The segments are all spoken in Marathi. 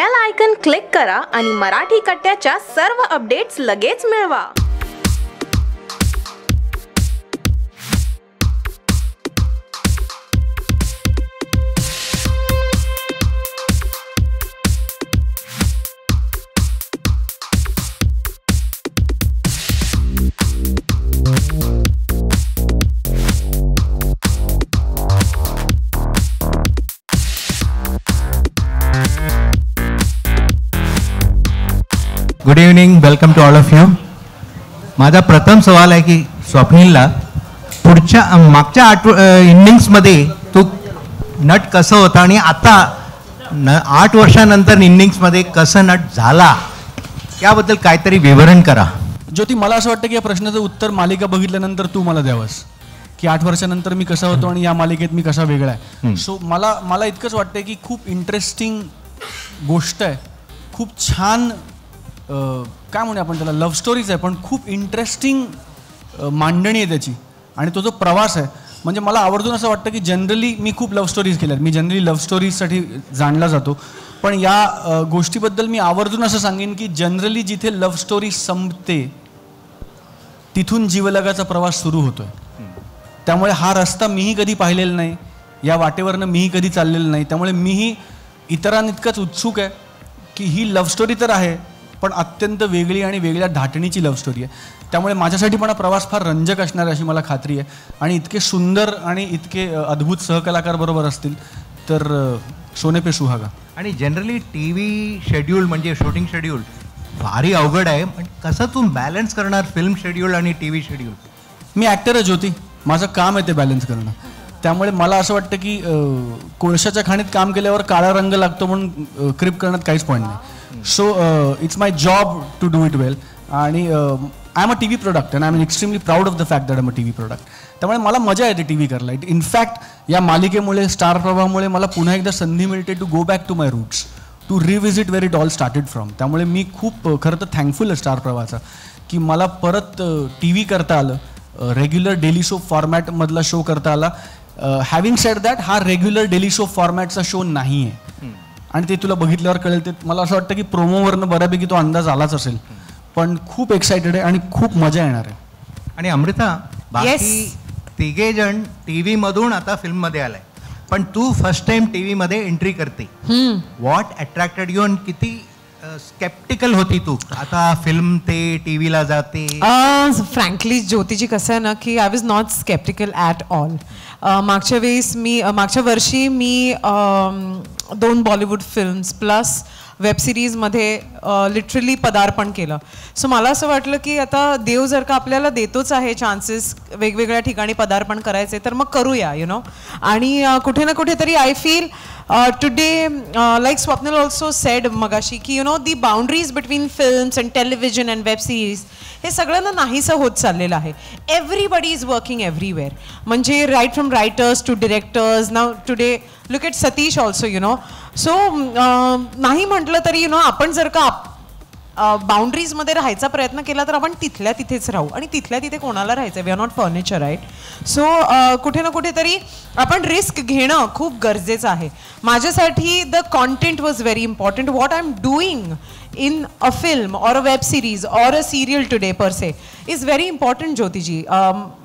बेल आयकन क्लिक करा आणि मराठी कट्ट्याच्या सर्व अपडेट्स लगेच मिळवा. Welcome to all of you माझा प्रथम सवाल आहे की स्वप्नीलला पुढच्या मागच्या आठ इनिंग्समध्ये तू नट कसं होता आणि आता न आठ वर्षानंतर इनिंग्समध्ये कसं नट झाला याबद्दल काहीतरी विवरण करा. ज्योती मला असं वाटतं की या प्रश्नाचं उत्तर मालिका बघितल्यानंतर तू मला द्यावंस. की आठ वर्षानंतर मी कसा होतो आणि या मालिकेत मी कसा वेगळा आहे. सो मला मला इतकंच वाटतं की खूप इंटरेस्टिंग गोष्ट आहे. खूप छान काय म्हणूया आपण त्याला? लव्ह स्टोरीज आहे पण खूप इंटरेस्टिंग मांडणी आहे त्याची. आणि तो जो प्रवास आहे म्हणजे मला आवर्जून असं वाटतं की जनरली मी खूप लव्ह स्टोरीज केल्या आहेत मी जनरली लव्ह स्टोरीजसाठी जाणला जातो. पण या गोष्टीबद्दल मी आवर्जून असं सांगेन की जनरली जिथे लव्ह स्टोरी संपते तिथून जीवलगाचा प्रवास सुरू होतोय. त्यामुळे हा रस्ता मीही कधी पाहिलेला नाही या वाटेवरनं मीही कधी चाललेलं नाही. त्यामुळे मीही इतरांइतकंच उत्सुक आहे की ही लव्ह स्टोरी तर आहे पण अत्यंत वेगळी आणि वेगळ्या धाटणीची लव्ह स्टोरी आहे. त्यामुळे माझ्यासाठी पण हा प्रवास फार रंजक असणार आहे अशी मला खात्री आहे. आणि इतके सुंदर आणि इतके अद्भुत सहकलाकार बरोबर असतील तर सोने पे सुहागा. आणि जनरली टी व्ही शेड्यूल म्हणजे शूटिंग शेड्यूल भारी अवघड आहे पण कसं तू बॅलन्स करणार फिल्म शेड्यूल आणि टी व्ही शेड्यूल मी ॲक्टर आहे ज्योती. माझं काम आहे ते बॅलन्स करणं. त्यामुळे मला असं वाटतं की कोळशाच्या खाणीत काम केल्यावर काळा रंग लागतो म्हणून क्रिप करण्यात काहीच पॉईंट नाही. So it's my job to do it well आणि I am a T V product and I am extremely proud of the fact that am a T V product त्यामुळे मला मजा येते टी व्ही करायला. इनफॅक्ट या मालिकेमुळे स्टार प्रभामुळे मला पुन्हा एकदा संधी मिळते to go back to my roots to revisit where it all started from त्यामुळे मी खूप uh, खरं तर थँकफुल आहे स्टार प्रवाहाचा की मला परत uh, टी व्ही करता आलं. रेग्युलर डेली शो फॉर्मॅटमधला शो करता आला. हॅव्हिंग सेड दॅट हा रेग्युलर डेली शो फॉर्मॅटचा शो नाही आहे आणि ते तुला बघितल्यावर कळेल ते मला असं वाटतं की प्रोमोवरनं बऱ्यापैकी तो अंदाज आलाच असेल. पण खूप एक्सायटेड आहे आणि खूप मजा येणार आहे. आणि अमृता बाकी तिघे जण टी व्ही मधून आता फिल्ममध्ये आलाय. पण तू फर्स्ट टाइम टी व्ही मध्ये एंट्री करते व्हॉट अट्रॅक्टेड यू किती स्केप्टिकल होती तू? आता फिल्म ते टी व्हीला जाते फ्रँकली ज्योतिजी कसं आहे ना की I was not skeptical at all मागच्या वेळेस मी मागच्या वर्षी मी अम, दोन बॉलिवूड फिल्म्स वेबसिरीजमध्ये वेब सिरीजमध्ये लिटरली पदार्पण केलं. सो मला असं वाटलं की आता देव जर का आपल्याला देतोच आहे चान्सेस वेगवेगळ्या ठिकाणी पदार्पण करायचे तर मग करूया यु नो आणि कुठे ना कुठेतरी I feel today like Swapnil also said मगाशी की you know the boundaries between films and television and web series हे सगळ्यांना नाहीसं होत चाललेलं आहे. एव्हरीबडी इज वर्किंग एव्हरीवेअर म्हणजे right from writers to directors now today look at Satish also you know so um, नाही म्हटलं तरी यु नो आपण जर का आप- बाउंड्रीजमध्ये राहायचा प्रयत्न केला तर आपण तिथल्या तिथेच राहू. आणि तिथल्या तिथे कोणाला राहायचं we are not furniture right so कुठे ना कुठेतरी आपण रिस्क घेणं खूप गरजेचं आहे. माझ्यासाठी the content was very important what I am doing in a film or a web series or a serial today per se is very important Jyotiji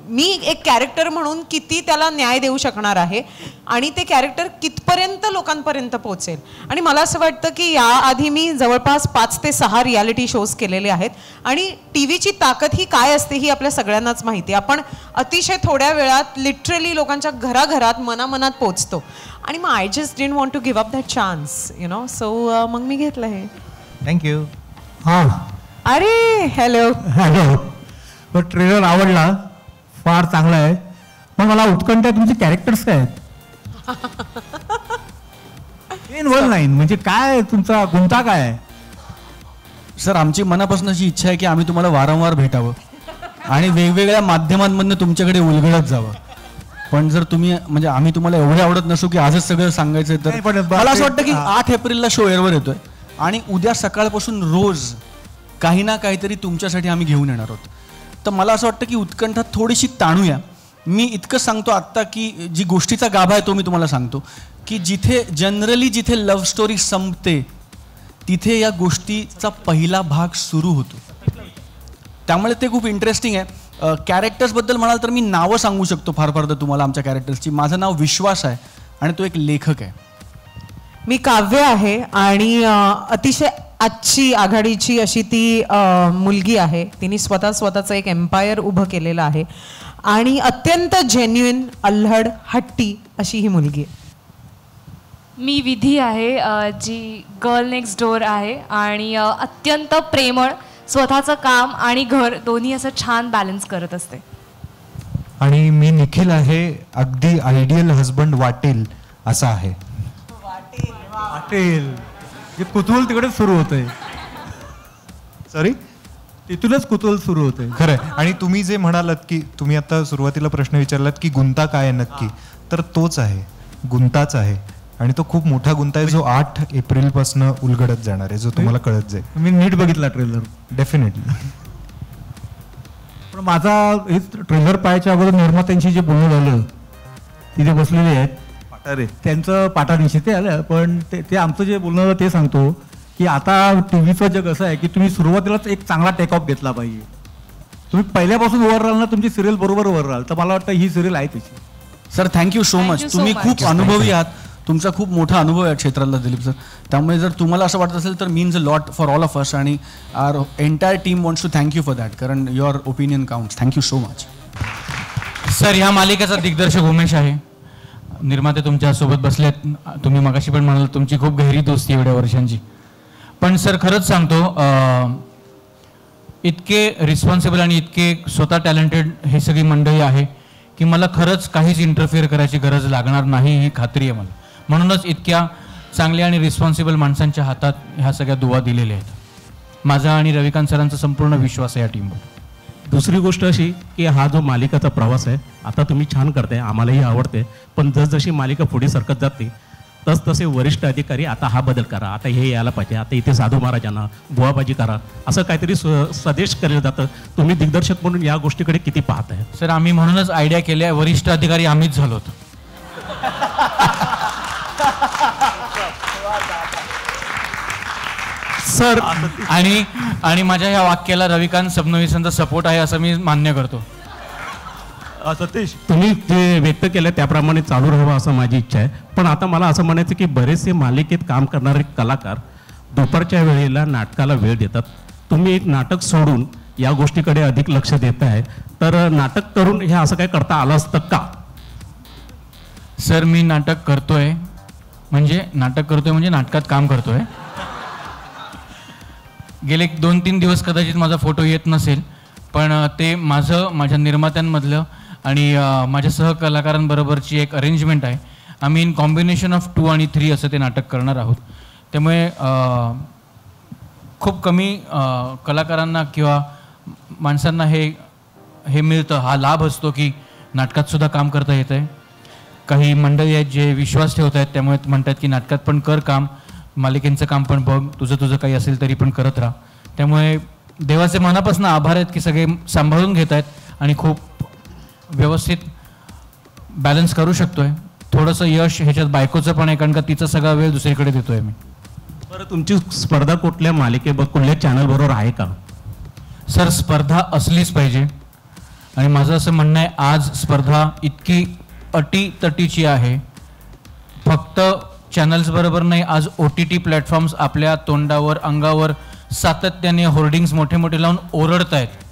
मी एक कॅरेक्टर म्हणून किती त्याला न्याय देऊ शकणार आहे आणि ते कॅरेक्टर कितपर्यंत लोकांपर्यंत पोहोचेल? आणि मला असं वाटतं की याआधी मी जवळपास पाच ते सहा रियालिटी शोज केलेले आहेत आणि टी व्हीची ताकद ही काय असते ही आपल्या सगळ्यांनाच माहिती आहे. आपण अतिशय थोड्या वेळात लिटरली लोकांच्या घराघरात मनामनात पोचतो आणि मग I just didn't want to give up that chance you know so मग मी घेतलं हे. थँक्यू हां. अरे हॅलो हॅलो तो ट्रेलर आवडला. फार चांगला आहे. पण मला उत्कंठ आहे तुमचे कॅरेक्टर्स काय आहेत? इन वन लाईन म्हणजे काय तुमचा गुंता काय आहे? सर आमची मनापासून अशी इच्छा आहे की आम्ही तुम्हाला वारंवार भेटावं. आणि वेगवेगळ्या माध्यमांमधनं तुमच्याकडे उलगडत जावं. पण जर तुम्ही म्हणजे आम्ही तुम्हाला एवढे आवडत नसू की आजच सगळं सांगायचं तर मला असं वाटतं की. आठ एप्रिलला शो एअरवर येतोय. आणि उद्या सकाळपासून रोज काही ना काहीतरी तुमच्यासाठी आम्ही घेऊन येणार आहोत. तर मला असं वाटतं की उत्कंठा थोडीशी ताणूया. मी इतकं सांगतो आत्ता की जी गोष्टीचा गाभा आहे तो मी तुम्हाला सांगतो. की जिथे जनरली जिथे लव्ह स्टोरी संपते तिथे या गोष्टीचा पहिला भाग सुरू होतो. त्यामुळे ते खूप इंटरेस्टिंग आहे. कॅरेक्टर्सबद्दल म्हणाल तर मी नावं सांगू शकतो फार फार तर तुम्हाला आमच्या कॅरेक्टर्सची माझं नाव विश्वास आहे आणि तो एक लेखक आहे. मी काव्य आहे आणि अतिशय आजची आघाडीची अशी ती मुलगी आहे. तिने स्वतः स्वतःचं एक एम्पायर उभं केलेलं आहे. आणि अत्यंत जेन्युइन अल्हड हट्टी अशी ही मुलगी आहे. मी विधी आहे जी गर्ल नेक्स्ट डोअर आहे आणि अत्यंत प्रेमळ स्वतःचं काम आणि घर दोन्ही असं छान बॅलन्स करत असते. आणि मी निखिल आहे अगदी आयडियल हजबंड वाटेल असा आहे. वाटेल जे कुतूहल तिकडे सुरू होतंय. सॉरी तिथूनच कुतूहल सुरू होतंय. खरंय. आणि तुम्ही जे म्हणालात की तुम्ही आता सुरुवातीला प्रश्न विचारलात की गुंता काय आहे नक्की? तर तोच आहे. गुंताच आहे. आणि तो खूप मोठा गुंता आहे जो आठ एप्रिलपासून उलगडत जाणार आहे. जो तुम्हाला कळत जाईल. मी नीट बघितला ट्रेलर डेफिनेटली पण माझा हे ट्रेलर पाहायच्या अगोदर निर्मात्यांशी जे बोलणं झालं तिथे बसलेले आहेत पाटारे त्यांचं पाठानिशी ते आलं पण ते ते आमचं जे बोलणं ते सांगतो की आता टी व्हीचं जग असं आहे की तुम्ही सुरुवातीलाच एक चांगला टेक ऑफ घेतला पाहिजे. तुम्ही पहिल्यापासून वर राहाल ना तुमची सिरियल बरोबर वर राहाल तर मला वाटतं ही सिरियल आहे त्याची सर थँक्यू सो मच तुम्ही. खूप अनुभवी आहात. तुमचा खूप मोठा अनुभव आहे क्षेत्रातला दिलीप सर त्यामुळे जर तुम्हाला असं वाटत असेल तर means a lot for all of us आणि our entire team wants to thank you for that कारण your opinion counts thank you so much sir ह्या मालिकेचा दिग्दर्शक उमेश आहे. निर्माते तुमच्यासोबत बसलेत. तुम्ही मगाशी पण म्हणाल तुमची खूप गहिरी दोस्ती एवढ्या वर्षांची. पण सर खरंच सांगतो इतके रिस्पॉन्सिबल आणि इतके स्वतः टॅलेंटेड हे सगळी मंडळी आहे की मला खरंच काहीच इंटरफिअर करायची गरज लागणार नाही ही खात्री आहे मला. म्हणूनच इतक्या चांगल्या आणि रिस्पॉन्सिबल माणसांच्या हातात ह्या सगळ्या दुवा दिलेल्या आहेत. माझा आणि रविकांत सरांचा संपूर्ण विश्वास आहे या टीमवर दुसरी गोष्ट अशी की हा जो मालिकाचा प्रवास आहे आता तुम्ही छान करताय आम्हालाही आवडते. पण जसजशी मालिका पुढे सरकत जाते तस तसे वरिष्ठ अधिकारी आता हा बदल करा आता हे यायला पाहिजे आता इथे साधू महाराजांना बुवाबाजी करा असं काहीतरी स- सदेश केलं जातं. तुम्ही दिग्दर्शक म्हणून या गोष्टीकडे किती पाहताय? सर आम्ही म्हणूनच आयडिया केल्या वरिष्ठ अधिकारी आम्हीच झालोत सर. आणि आणि माझ्या ह्या वाक्याला रविकांत सबनवीसांचा सपोर्ट आहे असं मी मान्य करतो. सतीश. तुम्ही जे व्यक्त केलं त्याप्रमाणे चालू राहावं असं माझी इच्छा आहे. पण आता मला असं म्हणायचं की बरेचसे मालिकेत काम करणारे कलाकार दुपारच्या वेळेला नाटकाला वेळ देतात. तुम्ही एक नाटक सोडून या गोष्टीकडे अधिक लक्ष देत आहे तर नाटक करून हे असं काय करता आलं असतं का? सर मी नाटक करतोय. म्हणजे नाटक करतोय म्हणजे नाटकात काम करतोय. गेले दोन तीन दिवस कदाचित माझा फोटो येत नसेल पण ते माझं माझ्या निर्मात्यांमधलं आणि माझ्या सहकलाकारांबरोबरची एक अरेंजमेंट आहे. आम्ही इन कॉम्बिनेशन ऑफ टू आणि थ्री असं ते नाटक करणार आहोत. त्यामुळे खूप कमी कलाकारांना किंवा माणसांना हे हे मिळतं. हा लाभ असतो की नाटकात सुद्धा काम करता येतं आहे. काही मंडळी आहेत जे विश्वास ठेवत आहेत त्यामुळे म्हणतात की नाटकात पण कर काम मालिकेंचं काम पण बघ तुझं तुझं काही असेल तरी पण करत राहा. त्यामुळे देवाचे मनापासून आभार आहेत की सगळे सांभाळून घेत आहेत आणि खूप व्यवस्थित बॅलन्स करू शकतोय. थोडंसं यश ह्याच्यात बायकोचं पण आहे कारण का तिचा सगळा वेळ दुसरीकडे देतोय मी. बरं तुमची स्पर्धा कुठल्या मालिकेबर कुठल्या चॅनल बरोबर आहे का? सर स्पर्धा असलीच पाहिजे. आणि माझं असं म्हणणं आहे आज स्पर्धा इतकी अटी तटीची आहे. फक्त चॅनल्स बरोबर नाही आज ओ टी टी प्लॅटफॉर्म्स आपल्या तोंडावर अंगावर सातत्याने होर्डिंग्स मोठे मोठे लावून ओरडत आहेत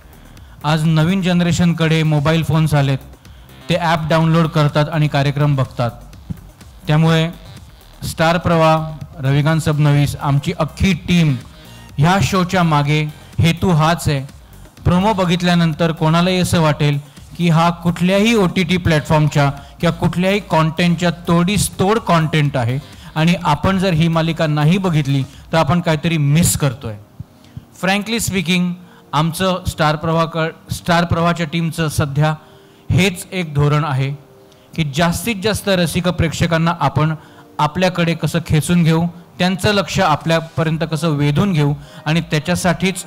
आज नवीन जनरेशनकडे मोबाईल फोन्स आलेत. ते ॲप डाउनलोड करतात आणि कार्यक्रम बघतात. त्यामुळे स्टार प्रवाह रविकांत सबनवीस आमची अख्खी टीम ह्या शोच्या मागे हेतू हाच आहे. प्रोमो बघितल्यानंतर कोणालाही असं वाटेल की हा कुठल्याही ओ टी टी प्लॅटफॉर्मच्या किंवा कुठल्याही कॉन्टेंटच्या तोडीस तोड कॉन्टेंट आहे. आणि आपण जर ही मालिका नाही बघितली तर आपण काहीतरी मिस करतोय. फ्रँकली स्पीकिंग आमचं स्टार प्रवाह स्टार प्रवाहाच्या टीमचं सध्या हेच एक धोरण आहे की जास्तीत जास्त रसिक प्रेक्षकांना आपण आपल्याकडे कसं खेचून घेऊ त्यांचं लक्ष आपल्यापर्यंत कसं वेधून घेऊ आणि त्याच्यासाठीच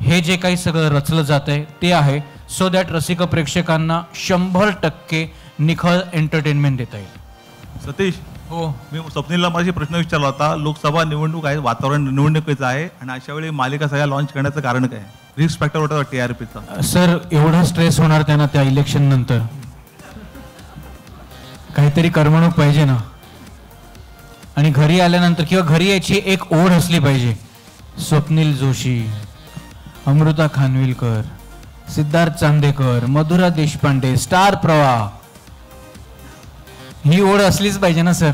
हे जे काही सगळं रचलं जात आहे ते आहे. सो दॅट रसिक प्रेक्षकांना शंभर टक्के निखळ एंटरटेनमेंट देता येईल. सतीश? हो मी स्वप्नीलला माझी प्रश्न विचारला होता लोकसभा निवडणूक आहे वातावरण निवडणुकीचं आहे आणि अशा वेळी मालिका सगळ्या लॉन्च करण्याचं कारण काय? रिस्क फॅक्टर होता टी आर पीचा सर एवढा स्ट्रेस होणार त्यांना त्या इलेक्शन नंतर. काहीतरी करमणूक पाहिजे ना. आणि घरी आल्यानंतर किंवा घरी यायची एक ओढ असली पाहिजे. स्वप्नील जोशी अमृता खानविलकर सिद्धार्थ चांदेकर मधुरा देशपांडे स्टार प्रवाह. ही ओढ असलीच पाहिजे ना सर.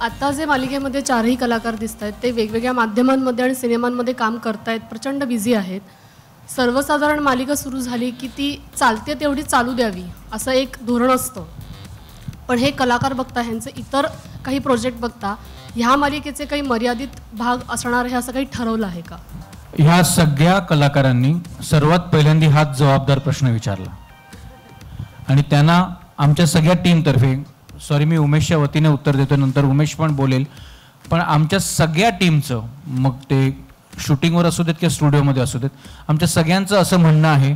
आता जे मालिकेमध्ये चारही कलाकार दिसत आहेत ते वेगवेगळ्या माध्यमांमध्ये आणि सिनेमांमध्ये काम करतायत प्रचंड बिझी आहेत. सर्वसाधारण मालिका सुरू झाली की ती चालते तेवढी चालू द्यावी असं एक धोरण असतं. पण हे कलाकार बघता ह्यांचे इतर काही प्रोजेक्ट बघता ह्या मालिकेचे काही मर्यादित भाग असणार हे असं काही ठरवलं आहे का? ह्या सगळ्या कलाकारांनी सर्वात पहिल्यांदा हाच जबाबदार प्रश्न विचारला. आणि त्यांना आमच्या सगळ्या टीमतर्फे सॉरी मी उमेशच्या वतीने उत्तर देतो नंतर उमेश पण बोलेल पण आमच्या सगळ्या टीमचं मग ते शूटिंगवर असू देत किंवा स्टुडिओमध्ये असू देत आमच्या सगळ्यांचं असं म्हणणं आहे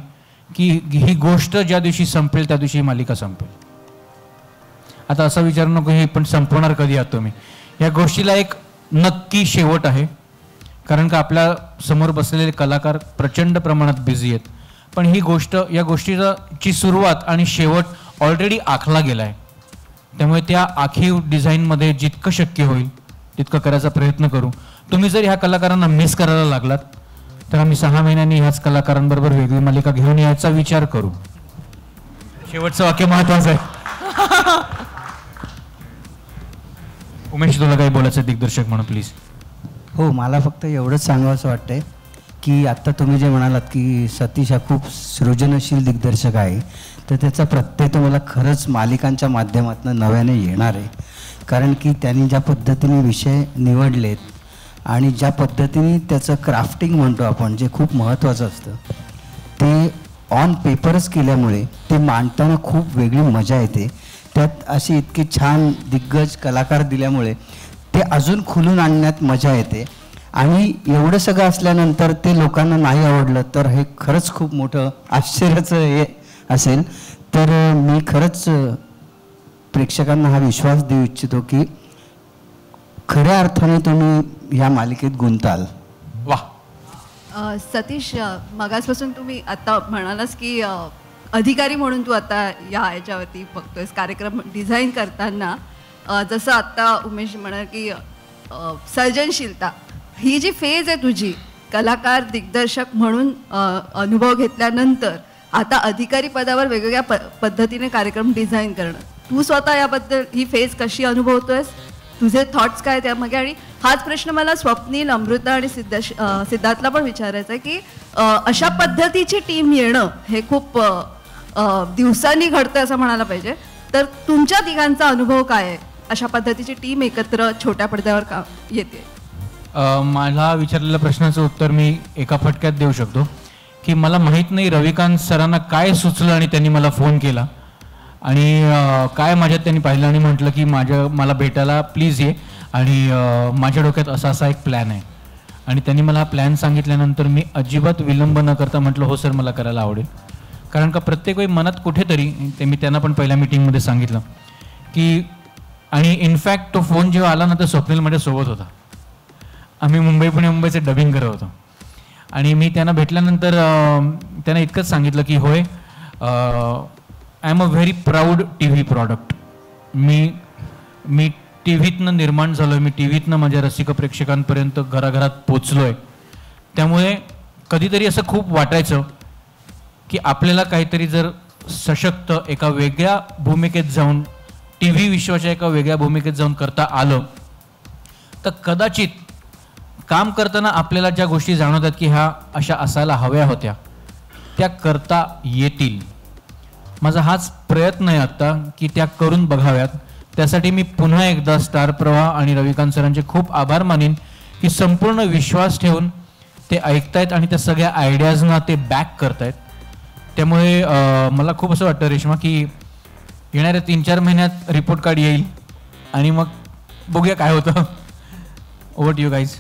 की ही गोष्ट ज्या दिवशी संपेल त्या दिवशी ही मालिका संपेल. आता असा विचार नको हे पण संपवणार कधी आहात तुम्ही? या गोष्टीला एक नक्की शेवट आहे कारण का आपल्यासमोर बसलेले कलाकार प्रचंड प्रमाणात बिझी आहेत. पण ही गोष्ट या गोष्टीचा ची सुरुवात आणि शेवट ऑलरेडी आखला गेला आहे त्यामुळे त्या आखीव डिझाईनमध्ये जितकं शक्य होईल तितकं करायचा प्रयत्न करू. तुम्ही जर ह्या कलाकारांना मिस करायला लागलात तर आम्ही सहा महिन्यांनी ह्याच कलाकारांबरोबर वेगळी मालिका घेऊन यायचा विचार करू. शेवटचं वाक्य महत्वाचं आहे. उमेश तुला काही बोलायचं आहे दिग्दर्शक म्हणून प्लीज हो मला फक्त एवढंच सांगावंसं वाटतंय की आत्ता तुम्ही जे म्हणालात की सतीश हा खूप सृजनशील दिग्दर्शक आहे. तर त्याचा प्रत्यय तुम्हाला खरंच मालिकांच्या माध्यमातून नव्याने येणार आहे. कारण की त्यांनी ज्या पद्धतीने विषय निवडलेत आणि ज्या पद्धतीने त्याचं क्राफ्टिंग म्हणतो आपण जे खूप महत्त्वाचं असतं ते ऑन पेपरच केल्यामुळे ते मांडताना खूप वेगळी मजा येते. त्यात अशी इतकी छान दिग्गज कलाकार दिल्यामुळे ते अजून खुलून आणण्यात मजा येते. आणि एवढं सगळं असल्यानंतर ते लोकांना नाही आवडलं तर हे खरंच खूप मोठं आश्चर्याचं हे असेल तर मी खरंच प्रेक्षकांना हा विश्वास देऊ इच्छितो की खऱ्या अर्थाने तुम्ही ह्या मालिकेत गुंताल. वा सतीश मगासपासून तुम्ही आता म्हणालास की अधिकारी म्हणून तू आता या याच्यावरती बघतोयस. कार्यक्रम डिझाईन करताना जसं आत्ता उमेश म्हणाल की सर्जनशीलता ही जी फेज आहे तुझी कलाकार दिग्दर्शक म्हणून अनुभव घेतल्यानंतर आता अधिकारी पदावर वेगवेगळ्या प पद्धतीने कार्यक्रम डिझाईन करणं. तू स्वतः याबद्दल ही फेज कशी अनुभवतोयस? तुझे थॉट्स काय त्यामागे आणि हाच प्रश्न मला स्वप्नील अमृता आणि सिद्धा सिद्धार्थला पण विचारायचा आहे की अशा पद्धतीची टीम येणं हे खूप दिवसांनी घडतं असं म्हणायला पाहिजे. तर तुमच्या तिघांचा अनुभव काय आहे? अशा पद्धतीची टीम एकत्र छोट्या पडद्यावर का येते? मला विचारलेल्या प्रश्नाचं उत्तर मी एका फटक्यात देऊ शकतो. की मला माहीत नाही रविकांत सरांना काय सुचलं आणि त्यांनी मला फोन केला. आणि काय माझ्यात त्यांनी पाहिलं आणि म्हटलं की माझ्या मला भेटायला प्लीज ये. आणि माझ्या डोक्यात असा असा एक प्लॅन आहे. आणि त्यांनी मला हा प्लॅन सांगितल्यानंतर मी अजिबात विलंब न करता म्हटलं हो सर मला करायला आवडेल. कारण का प्रत्येक वेळी मनात कुठेतरी ते मी त्यांना पण पहिल्या मिटिंगमध्ये सांगितलं की आणि इनफॅक्ट तो फोन जेव्हा आला ना तर स्वप्नील माझ्यासोबत होता. आम्ही मुंबई पुणे मुंबईचे डबिंग करत होतो. आणि मी त्यांना भेटल्यानंतर त्यांना इतकंच सांगितलं की होय I am a very proud T V product मी मी टी व्हीतनं निर्माण झालो आहे मी टी व्हीतनं माझ्या रसिक प्रेक्षकांपर्यंत घराघरात पोचलो आहे त्यामुळे कधीतरी असं खूप वाटायचं की आपल्याला काहीतरी जर सशक्त एका वेगळ्या भूमिकेत जाऊन टी व्ही विश्वाच्या एका वेगळ्या भूमिकेत जाऊन करता आलं तर कदाचित काम करताना आपल्याला ज्या गोष्टी जाणवतात की ह्या अशा असायला हव्या होत्या त्या करता येतील. माझा हाच प्रयत्न आहे आत्ता की त्या करून बघाव्यात. त्यासाठी मी पुन्हा एकदा स्टार प्रवाह आणि रविकांत सरांचे खूप आभार मानेन की संपूर्ण विश्वास ठेवून ते ऐकतायत आणि त्या सगळ्या आयडियाजना ते बॅक करतायत. त्यामुळे मला खूप असं वाटतं रेश्मा की येणाऱ्या तीन चार महिन्यात रिपोर्ट कार्ड येईल आणि मग बघूया काय होतं. ओव्हर यू गाईज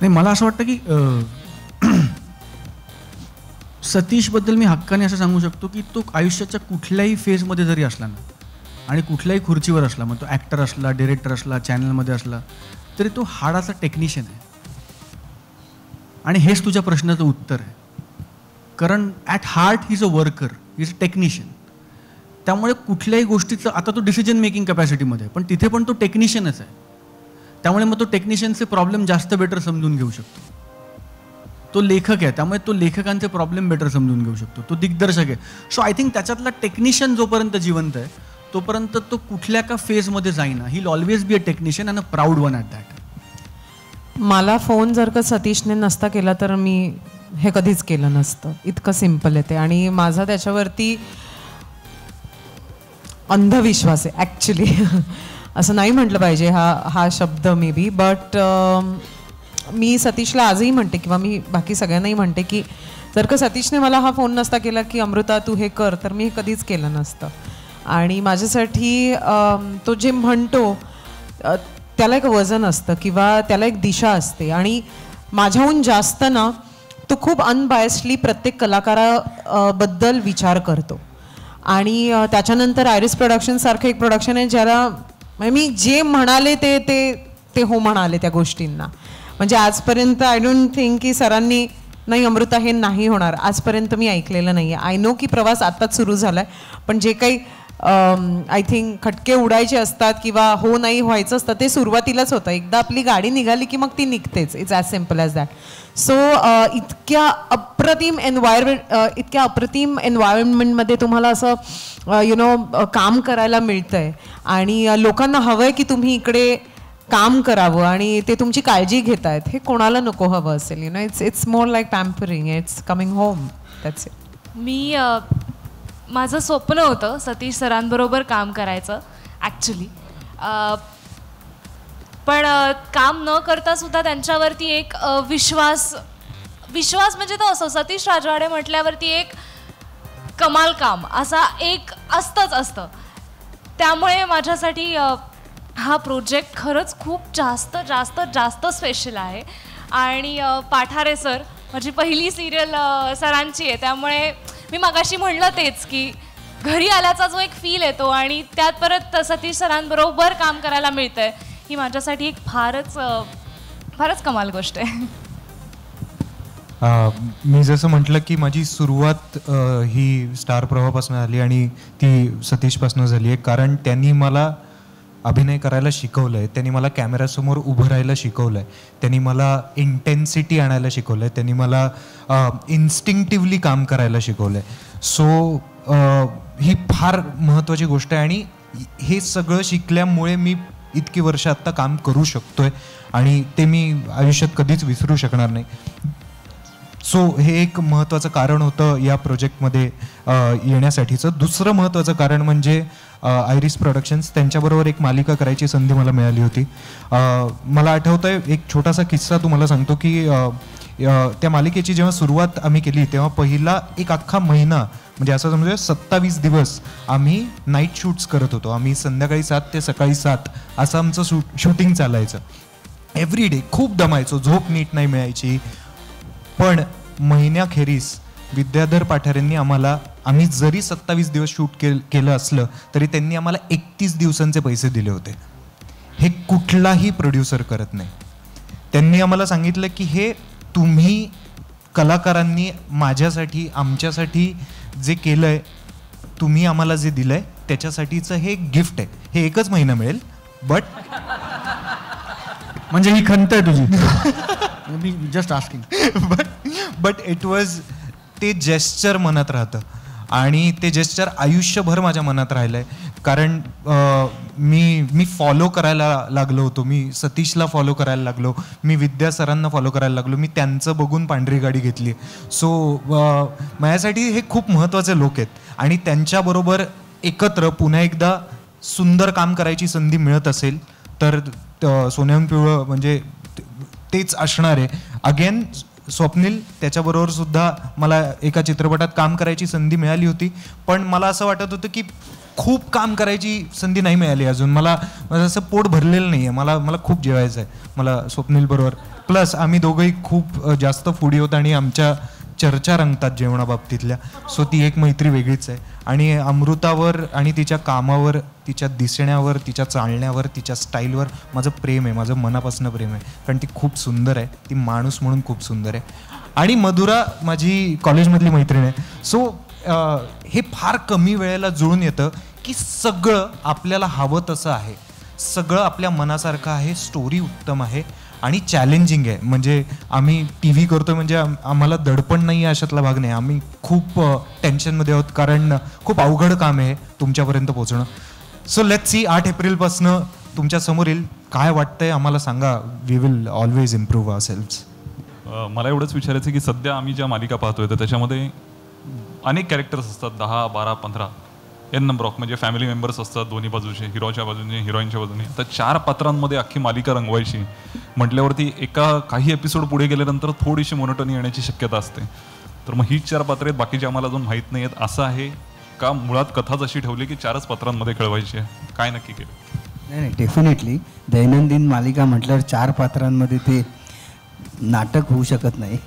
नाही मला असं वाटतं की सतीशबद्दल मी हक्काने असं सांगू शकतो की तो आयुष्याच्या कुठल्याही फेजमध्ये जरी असला ना आणि कुठल्याही खुर्चीवर असला मग तो ॲक्टर असला डिरेक्टर असला चॅनलमध्ये असला तरी तो हाडाचा टेक्निशियन आहे. आणि हेच तुझ्या प्रश्नाचं उत्तर आहे. कारण at heart he is a worker is a technician त्यामुळे कुठल्याही गोष्टीचं आता तो डिसिजन मेकिंग कॅपॅसिटीमध्ये आहे, पण तिथे पण तो टेक्निशियनच आहे. त्यामुळे मग तो टेक्निशियनचे प्रॉब्लेम जास्त बेटर समजून घेऊ शकतो. तो लेखक आहे त्यामुळे तो लेखकांचे प्रॉब्लेम बेटर समजून घेऊ शकतो. तो दिग्दर्शक आहे. सो आय थिंक त्याच्यातला टेक्निशियन जोपर्यंत जिवंत आहे तोपर्यंत तो कुठल्या का फेजमध्ये जाईना. He always be a technician and a proud one at that मला फोन जर का सतीशने नसता केला तर मी हे कधीच केलं नसतं. इतकं सिंपल आहे ते. आणि माझा त्याच्यावरती अंधविश्वास आहे ॲक्च्युली असं नाही म्हटलं पाहिजे हा हा शब्द मे बी बट मी सतीशला आजही म्हणते किंवा मी बाकी सगळ्यांनाही म्हणते की जर का सतीशने मला हा फोन नसता केला की अमृता तू हे कर तर मी हे कधीच केलं नसतं. आणि माझ्यासाठी um, तो जे म्हणतो त्याला एक वजन असतं किंवा त्याला एक दिशा असते. आणि माझ्याहून जास्त ना तो खूप अनबायस्डली प्रत्येक कलाकाराबद्दल बद्दल विचार करतो. आणि त्याच्यानंतर आयरिस प्रोडक्शनसारखं एक प्रोडक्शन आहे ज्याला म्हणजे मी जे म्हणाले ते ते ते हो म्हणाले त्या गोष्टींना. म्हणजे आजपर्यंत आय डोंट थिंक की सरांनी नाही अमृता हे नाही होणार. आजपर्यंत मी ऐकलेलं नाही आहे आय नो की प्रवास आत्ताच सुरू झाला आहे पण जे काही आय थिंक खटके उडायचे असतात किंवा हो नाही व्हायचं असतं ते सुरुवातीलाच होतं. एकदा आपली गाडी निघाली की मग ती निघतेच. It's as simple as that so इतक्या अप्रतिम एन्व्हायरमेंट इतक्या अप्रतिम एन्व्हायरमेंटमध्ये तुम्हाला असं यु नो काम करायला मिळतं आहे आणि लोकांना हवं आहे की तुम्ही इकडे काम करावं आणि ते तुमची काळजी घेत आहेत हे कोणाला नको हवं असेल you know it's it's more like pampering it's coming home that's it मी माझं स्वप्न होतं सतीश सरांबरोबर काम करायचं ॲक्च्युली पण काम न करता सुद्धा त्यांच्यावरती एक विश्वास विश्वास म्हणजे तो असं सतीश राजवाडे म्हटल्यावरती एक कमाल काम असा एक असतंच असतं. त्यामुळे माझ्यासाठी हा प्रोजेक्ट खरंच खूप जास्त जास्त जास्त स्पेशल आहे. आणि पाठारे सर माझी पहिली सिरियल सरांची आहे त्यामुळे मी मगाशी म्हणलं तेच की घरी आल्याचा जो एक फील येतो आणि त्यात परत सतीश सरांबरोबर काम करायला मिळतंय ही माझ्यासाठी एक फारच फारच कमाल गोष्ट आहे. मी जसं म्हटलं की माझी सुरुवात ही स्टार प्रवाहापासून झाली आणि ती सतीशपासून झाली आहे. कारण त्यांनी मला अभिनय करायला शिकवलं आहे त्यांनी मला कॅमेऱ्यासमोर उभं राहायला शिकवलं आहे त्यांनी मला इंटेन्सिटी आणायला शिकवलं आहे त्यांनी मला इन्स्टिंक्टिव्हली काम करायला शिकवलं आहे सो ही फार महत्त्वाची गोष्ट आहे आणि हे सगळं शिकल्यामुळे मी इतकी वर्ष आत्ता काम करू शकतो आहे आणि ते मी आयुष्यात कधीच विसरू शकणार नाही. सो हे एक महत्त्वाचं कारण होतं या प्रोजेक्टमध्ये येण्यासाठीचं. दुसरं महत्त्वाचं कारण म्हणजे आयरिस प्रोडक्शन्स त्यांच्याबरोबर एक मालिका करायची संधी मला मिळाली होती. मला आठवतं आहे एक छोटासा किस्सा तुम्हाला सांगतो की त्या मालिकेची जेव्हा सुरुवात आम्ही केली तेव्हा पहिला एक अख्खा महिना म्हणजे असं समजू सत्तावीस दिवस आम्ही नाईट शूट्स करत होतो. आम्ही संध्याकाळी सात ते सकाळी सात असं आमचं शूट शूटिंग चालायचं. एव्हरी डे खूप दमायचो. झोप नीट नाही मिळायची. पण महिन्याखेरीस विद्याधर पाठारेंनी आम्हाला आम्ही जरी सत्तावीस दिवस शूट केल केलं असलं तरी त्यांनी आम्हाला एकतीस दिवसांचे पैसे दिले होते. हे कुठलाही प्रोड्युसर करत नाही. त्यांनी आम्हाला सांगितलं की हे तुम्ही कलाकारांनी माझ्यासाठी आमच्यासाठी जे केलं आहे तुम्ही आम्हाला जे दिलं आहे त्याच्यासाठीचं हे गिफ्ट आहे. हे एकच महिना मिळेल बट म्हणजे ही खंत आहे तुझी. मी just asking but but it was ते जेस्चर मनात राहतं. आणि ते जेस्चर आयुष्यभर माझ्या मनात राहिलं आहे कारण मी मी फॉलो करायला लागलो होतो. मी सतीशला फॉलो करायला लागलो. मी विद्या सरांना फॉलो करायला लागलो. मी त्यांचं बघून पांढरी गाडी घेतली. सो माझ्यासाठी हे खूप महत्त्वाचे लोक आहेत. आणि त्यांच्याबरोबर एकत्र पुन्हा एकदा सुंदर काम करायची संधी मिळत असेल तर त- सोन्याहून पिवळं म्हणजे तेच असणार आहे. अगेन स्वप्नील त्याच्याबरोबर सुद्धा मला एका चित्रपटात काम करायची संधी मिळाली होती. पण मला असं वाटत होतं की खूप काम करायची संधी नाही मिळाली अजून. मला असं पोट भरलेलं नाही आहे मला मला खूप जेवायचं आहे मला स्वप्नील बरोबर. प्लस आम्ही दोघंही खूप जास्त फुडी होत आणि आमच्या चर्चा रंगतात जेवणाबाबतीतल्या. सो ती एक मैत्री वेगळीच आहे. आणि अमृतावर आणि तिच्या कामावर तिच्या दिसण्यावर तिच्या चालण्यावर तिच्या स्टाईलवर माझं प्रेम आहे. माझं मनापासून प्रेम आहे. कारण ती खूप सुंदर आहे. ती माणूस म्हणून खूप सुंदर आहे. आणि मधुरा माझी कॉलेजमधली मैत्रीण आहे. सो हे फार कमी वेळेला जुळून येतं की सगळं आपल्याला हवं तसं आहे. सगळं आपल्या मनासारखं आहे. स्टोरी उत्तम आहे. आणि चॅलेंजिंग आहे. म्हणजे आम्ही टी व्ही करतो म्हणजे आम्हाला दडपण नाही आहे अशातला भाग नाही. आम्ही खूप टेन्शनमध्ये आहोत. कारण खूप अवघड काम आहे तुमच्यापर्यंत पोहोचणं. सो लेट सी आठ एप्रिलपासनं तुमच्यासमोर येईल. काय वाटतंय आम्हाला सांगा. We will always improve our self मला एवढंच विचारायचं की सध्या आम्ही ज्या मालिका पाहतोय तर त्याच्यामध्ये अनेक कॅरेक्टर्स असतात. दहा बारा पंधरा. एन नंबर ऑफ म्हणजे फॅमिली मेंबर्स असतात दोन्ही बाजूचे हिरोच्या बाजूने हिरोईनच्या बाजूने. तर चार पात्रांमध्ये अख्खी मालिका रंगवायची. म्हटल्यावरती एका काही एपिसोड पुढे गेल्यानंतर थोडीशी मोनोटनी येण्याची शक्यता असते. तर मग हीच चार पात्र आहेत बाकीचे आम्हाला अजून माहीत नाही आहेत. असं आहे का मुळात कथाच अशी ठेवली की चारच पात्रांमध्ये खेळवायची आहे? काय नक्की केलं? नाही नाही डेफिनेटली दैनंदिन मालिका म्हटल्यावर चार पात्रांमध्ये ते नाटक होऊ शकत नाही.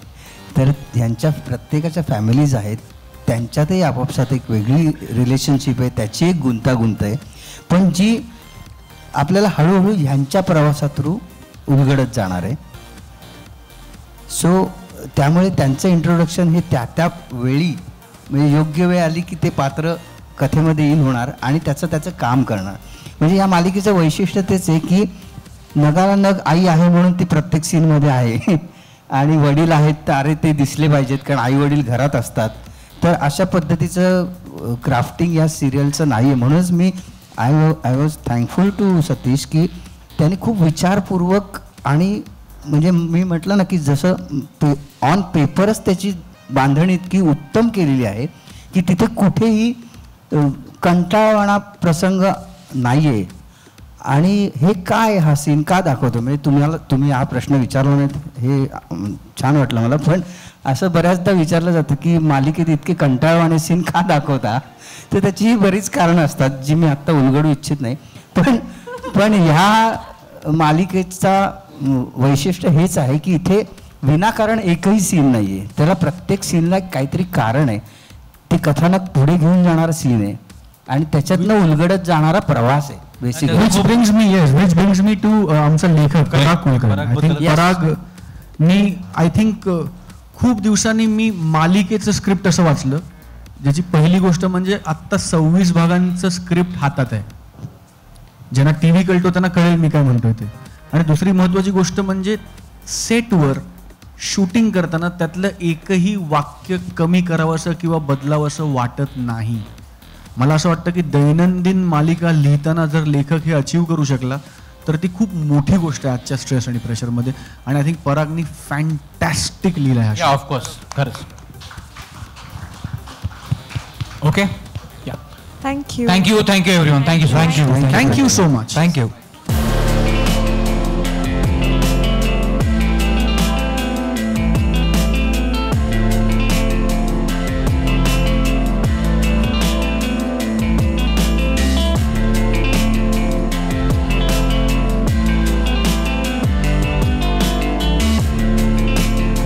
तर ह्यांच्या प्रत्येकाच्या फॅमिलीज आहेत. त्यांच्यातही आपापसात एक वेगळी रिलेशनशिप आहे त्याची एक गुंतागुंत आहे. पण जी आपल्याला हळूहळू ह्यांच्या प्रवासा थ्रू उलगडत जाणार आहे. सो त्यामुळे त्यांचं इंट्रोडक्शन हे त्या त्या वेळी म्हणजे योग्य वेळ आली की ते पात्र कथेमध्ये इन होणार आणि त्याचं त्याचं काम करणार. म्हणजे या मालिकेचं वैशिष्ट्य तेच आहे की नगाला नग आई आहे म्हणून ती प्रत्येक सीनमध्ये आहे. आणि वडील आहेत तर अरे ते दिसले पाहिजेत कारण आई वडील घरात असतात. तर अशा पद्धतीचं क्राफ्टिंग या सिरियलचं नाही आहे म्हणूनच मी I I was thankful to Satish की त्याने खूप विचारपूर्वक आणि म्हणजे मी म्हटलं ना की जसं पे ऑन पेपरच त्याची बांधणी इतकी उत्तम केलेली आहे की तिथे कुठेही कंटाळवाणा प्रसंग नाही आहे आणि हे काय हा सीन का दाखवतो? म्हणजे तुम्हाला तुम्ही हा प्रश्न विचारला नाही हे छान वाटलं मला. पण असं बऱ्याचदा विचारलं जातं की मालिकेत इतके कंटाळवाणे सीन का दाखवता? तर त्याची बरीच कारणं असतात जी मी आत्ता उलगडू इच्छित नाही. पण पण ह्या मालिकेचा वैशिष्ट्य हेच आहे की इथे विनाकारण एकही सीन नाही आहे त्याला प्रत्येक सीनला एक काहीतरी कारण आहे. ते कथानक पुढे घेऊन जाणारा सीन आहे. आणि त्याच्यातनं उलगडत जाणारा प्रवास आहे. Which basically brings me yes which brings me to आमचा लेखक पराग कुलकर्णी. पराग मी आय थिंक खूप दिवसांनी मी मालिकेचं स्क्रिप्ट असं वाचलं ज्याची पहिली गोष्ट म्हणजे आत्ता सव्वीस भागांचं स्क्रिप्ट हातात आहे. ज्यांना टी व्ही कळतो त्यांना कळेल मी काय म्हणतोय ते. आणि दुसरी महत्वाची गोष्ट म्हणजे सेटवर शूटिंग करताना त्यातलं एकही वाक्य कमी करावंसं किंवा बदलावंसं वाटत नाही. मला असं वाटतं की दैनंदिन मालिका लिहिताना जर लेखक हे अचीव करू शकला तर ती खूप मोठी गोष्ट आहे आजच्या स्ट्रेस आणि प्रेशरमध्ये आणि आय थिंक परागनी फॅन्टॅस्टिक लिहिला आहे हा. ऑफकोर्स खरंच. Okay thank you thank you thank you everyone thank you. Thank you so much. Thank you